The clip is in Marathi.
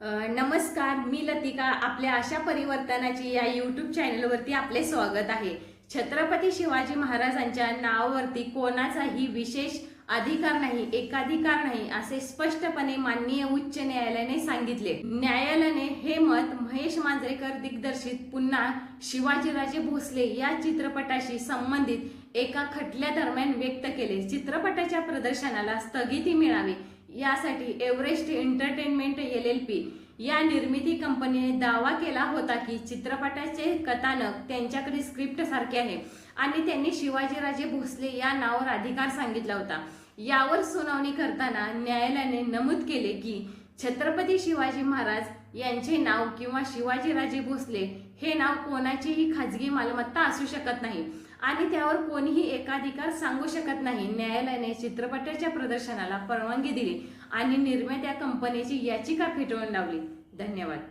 नमस्कार मी लतिका. आपल्या आशा परिवर्तनाची या यूट्यूब चॅनलवरती आपले स्वागत आहे. छत्रपती शिवाजी महाराजांच्या नावावरती कोणाचाही विशेष अधिकार नाही एकाधिकार नाही असे स्पष्टपणे माननीय उच्च न्यायालयाने सांगितले. न्यायालयाने हे मत महेश मांजरेकर दिग्दर्शित पुन्हा शिवाजीराजे भोसले या चित्रपटाशी संबंधित एका खटल्या दरम्यान व्यक्त केले. चित्रपटाच्या प्रदर्शनाला स्थगिती मिळावी. यासाठी Everest entertainment L L P या निर्मिती कंपनीने दावा केला होता की चित्रपटाचे कथानक त्यांच्याकडे स्क्रिप्ट सारखे आहे आणि त्यांनी शिवाजीराजे भोसले या नावावर अधिकार सांगितला होता. यावर सुनावणी करताना न्यायालयाने नमूद केले की छत्रपती शिवाजी महाराज यांचे नाव किंवा शिवाजीराजे भोसले हे नाव कोणाचीही खाजगी मालमत्ता असू शकत नाही. आणि त्यावर कोणीही एकाधिकार सांगू शकत नाही. न्यायालयाने चित्रपटाच्या प्रदर्शनाला परवानगी दिली आणि निर्मात्या कंपनीची याचिका फेटाळून लावली. धन्यवाद.